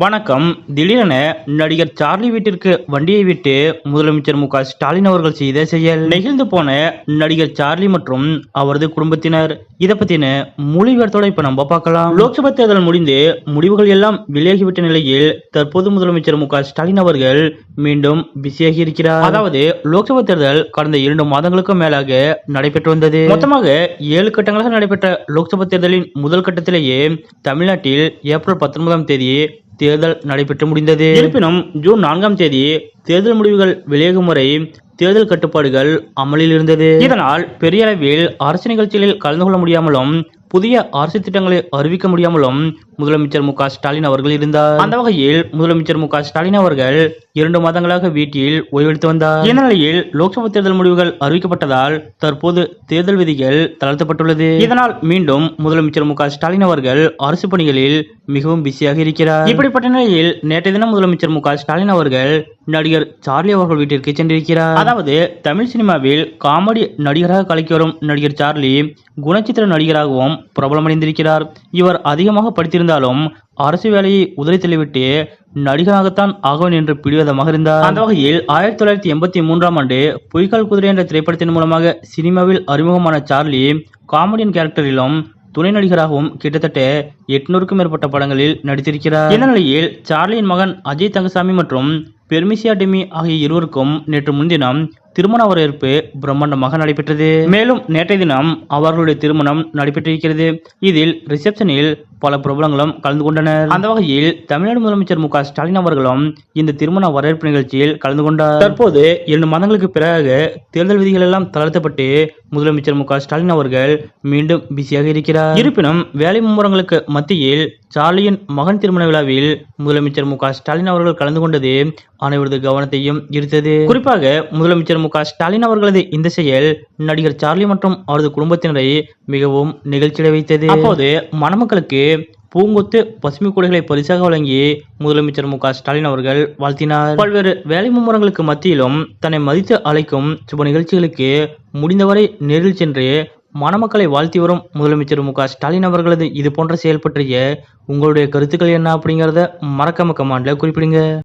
வணக்கம். திடீரென நடிகர் சார்லி வீட்டிற்கு வண்டியை விட்டு முதலமைச்சர் மு ஸ்டாலின் அவர்கள் செய்த செயல். நெகிழ்ந்து போன நடிகர் சார்லி மற்றும் அவரது குடும்பத்தினர். இதை பத்தின முழு இப்ப நம்ம பார்க்கலாம். லோக்சபா தேர்தல் முடிந்து முடிவுகள் எல்லாம் வெளியாகிவிட்ட நிலையில் தற்போது முதலமைச்சர் மு ஸ்டாலின் அவர்கள் மீண்டும் பிஸியாகி இருக்கிறார் அதாவது லோக்சபா தேர்தல் கடந்த இரண்டு மாதங்களுக்கும் மேலாக நடைபெற்று வந்தது. மொத்தமாக ஏழு கட்டங்களாக நடைபெற்ற லோக்சபா தேர்தலின் முதல் கட்டத்திலேயே தமிழ்நாட்டில் ஏப்ரல் பத்தொன்பதாம் தேதி தேர்தல் நடைபெற்று முடிந்தது. இருப்பினும் ஜூன் நான்காம் தேதி தேர்தல் முடிவுகள் வெளியாகும் வரை தேர்தல் கட்டுப்பாடுகள் அமலில் இருந்தது. இதனால் பெரிய அளவில் அரசு நிகழ்ச்சிகளில் கலந்து கொள்ள முடியாமலும் புதிய அரசு திட்டங்களை அறிவிக்க முடியாமலும் முதலமைச்சர் மு ஸ்டாலின் அவர்கள் இருந்தார். அந்த வகையில் முதலமைச்சர் மு ஸ்டாலின் அவர்கள் இரண்டு மாதங்களாக வீட்டில் ஓய்வெடுத்து வந்தார். இந்த நிலையில் லோக்சபா தேர்தல் முடிவுகள் அறிவிக்கப்பட்டதால் தற்போது தேர்தல் விதிகள் தளர்த்தப்பட்டுள்ளது. இதனால் மீண்டும் முதலமைச்சர் மு ஸ்டாலின் அவர்கள் அரசு பணிகளில் மிகவும் பிஸியாக இருக்கிறார். இப்படிப்பட்ட நிலையில் நேற்றைய தினம் முதலமைச்சர் மு ஸ்டாலின் அவர்கள் நடிகர் சார்லி அவர்கள் வீட்டிற்கு சென்றிருக்கிறார். அதாவது தமிழ் சினிமாவில் காமெடி நடிகராக கலக்கி வரும் நடிகர் சார்லி குணச்சித்திர நடிகராகவும் பிரபலமடைந்திருக்கிறார். இவர் அதிகமாக இருந்தாலும் அரசு வேலையை உதறி தள்ளிவிட்டு நடிகராகத்தான் ஆகவேன் என்று பிடிவாதமாக இருந்தார். அந்த வகையில் ஆயிரத்தி தொள்ளாயிரத்தி எண்பத்தி மூன்றாம் ஆண்டு பொய்க்கால் குதிரை என்ற திரைப்படத்தின் மூலமாக சினிமாவில் அறிமுகமான சார்லி காமெடியன் கேரக்டரிலும் துணை நடிகராகவும் கிட்டத்தட்ட எட்நூறுக்கும் மேற்பட்ட படங்களில் நடித்திருக்கிறார். இந்த நிலையில் சார்லியின் மகன் அஜய் தங்கசாமி மற்றும் பெர்மிசியா டெமி ஆகிய இருவருக்கும் நேற்று முன்தினம் திருமண வரவேற்பு பிரம்மாண்டமாக நடைபெற்றது. மேலும் நேற்றைய தினம் அவர்களுடைய திருமணம் நடைபெற்றிருக்கிறது. இதில் ரிசப்ஷனில் பல பிரபலங்களும் கலந்து கொண்டனர். அந்த வகையில் தமிழ்நாடு முதலமைச்சர் மு ஸ்டாலின் அவர்களும் இந்த திருமண வரவேற்பு நிகழ்ச்சியில் கலந்து கொண்டார். தற்போது இரண்டு மாதங்களுக்கு பிறகு தேர்தல் விதிகள் எல்லாம் தளர்த்தப்பட்டு முதலமைச்சர் மு ஸ்டாலின் அவர்கள் மீண்டும் பிஸியாக இருக்கிறார். இருப்பினும் வேலை மும்முரங்களுக்கு மத்தியில் சார்லியின் மகன் திருமண விழாவில் முதலமைச்சர் மு ஸ்டாலின் அவர்கள் கலந்து கொண்டது அனைவரது கவனத்தையும் ஈர்த்தது. குறிப்பாக முதலமைச்சர் மு க ஸ்டாலின் அவர்களது இந்த செயல் நடிகர் சார்லி மற்றும் அவரது குடும்பத்தினரை மிகவும் நெகிழ்ச்சியடை வைத்தது அப்போது மணமக்களுக்கு பூங்கொத்து பசுமை கூடைகளை பரிசாக வழங்கி முதலமைச்சர் மு க ஸ்டாலின் அவர்கள் வாழ்த்தினார். பல்வேறு வேலை மும்முரங்களுக்கு மத்தியிலும் தன்னை மதித்து அழைக்கும் சுப நிகழ்ச்சிகளுக்கு முடிந்தவரை நேரில் சென்று மணமக்களை வாழ்த்தி வரும் முதலமைச்சர் மு க ஸ்டாலின் அவர்களது இது போன்ற செயல் பற்றிய உங்களுடைய கருத்துக்கள் என்ன அப்படிங்கிறத மறக்காம கமாண்ட்ல குறிப்பிடுங்க.